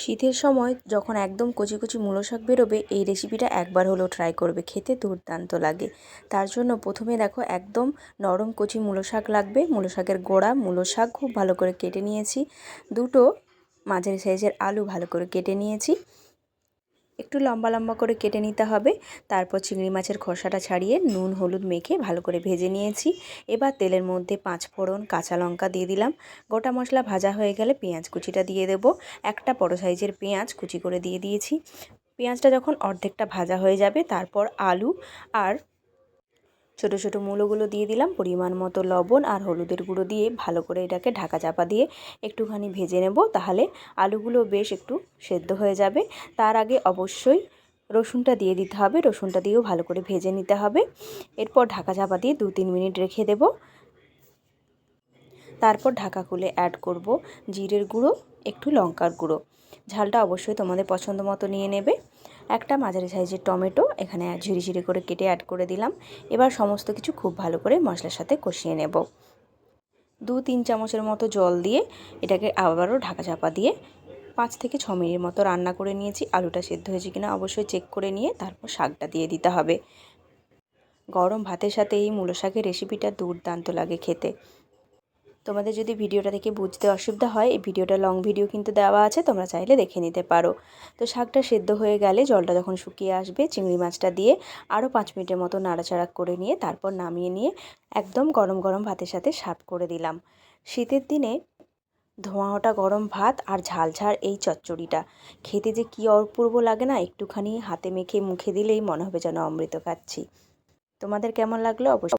শীতের সময় যখন একদম কচি কচি মূলো শাক বেরোবে, এই রেসিপিটা একবার হলেও ট্রাই করবে। খেতে দুর্দান্ত লাগে। তার জন্য প্রথমে দেখো একদম নরম কচি মূলো শাক লাগবে। মূলো শাকের গোড়া, মূলো শাক খুব ভালো করে কেটে নিয়েছি। দুটো মাঝারি সাইজের আলু ভালো করে কেটে নিয়েছি। একটু লম্বা লম্বা করে কেটে নিতে হবে। তারপর চিংড়ি মাছের খোসাটা ছাড়িয়ে নুন, হলুদ মেখে ভালো করে ভেজে নিয়েছি। এবার তেলের মধ্যে পাঁচ ফোড়ন কাঁচা লঙ্কা দিয়ে দিলাম। গোটা মশলা ভাজা হয়ে গেলে পেঁয়াজ কুচিটা দিয়ে দেব। একটা বড় সাইজের পেঁয়াজ কুচি করে দিয়ে দিয়েছি। পেঁয়াজটা যখন অর্ধেকটা ভাজা হয়ে যাবে, তারপর আলু আর ছোটো ছোটো মূলোগুলো দিয়ে দিলাম, পরিমাণ মতো লবণ আর হলুদের গুঁড়ো দিয়ে ভালো করে এটাকে ঢাকা চাপা দিয়ে একটুখানি ভেজে নেব, তাহলে আলুগুলো বেশ একটু সেদ্ধ হয়ে যাবে। তার আগে অবশ্যই রসুনটা দিয়ে দিতে হবে, রসুনটা দিয়েও ভালো করে ভেজে নিতে হবে। এরপর ঢাকা চাপা দিয়ে দু তিন মিনিট রেখে দেব। তারপর ঢাকা খুলে অ্যাড করব জিরের গুঁড়ো, একটু লঙ্কার গুঁড়ো। ঝালটা অবশ্যই তোমাদের পছন্দ মতো নিয়ে নেবে। একটা মাঝারি সাইজের টমেটো এখানে ঝিরি ঝিরি করে কেটে অ্যাড করে দিলাম। এবার সমস্ত কিছু খুব ভালো করে মশলার সাথে কষিয়ে নেব। দু তিন চামচের মতো জল দিয়ে এটাকে আবারও ঢাকা চাপা দিয়ে পাঁচ থেকে ছ মিনিট মতো রান্না করে নিয়েছি। আলুটা সেদ্ধ হয়েছে কিনা অবশ্যই চেক করে নিয়ে তারপর শাকটা দিয়ে দিতে হবে। গরম ভাতের সাথে এই মূলো শাকের রেসিপিটা দুর্দান্ত লাগে খেতে। তোমাদের যদি ভিডিওটা দেখে বুঝতে অসুবিধা হয়, এই ভিডিওটা লং ভিডিও কিন্তু দেওয়া আছে, তোমরা চাইলে দেখে নিতে পারো। তো শাকটা সেদ্ধ হয়ে গেলে জলটা যখন শুকিয়ে আসবে, চিংড়ি মাছটা দিয়ে আরও পাঁচ মিনিটের মতো নাড়াচাড়া করে নিয়ে, তারপর নামিয়ে নিয়ে একদম গরম গরম ভাতের সাথে সার্ভ করে দিলাম। শীতের দিনে ধোঁয়া ওটা গরম ভাত আর ঝাল ঝাল এই চচ্চড়িটা। খেতে যে কী অপূর্ব লাগে না, একটুখানি হাতে মেখে মুখে দিলেই মনে হবে যেন অমৃত খাচ্ছি। তোমাদের কেমন লাগল? অবশ্যই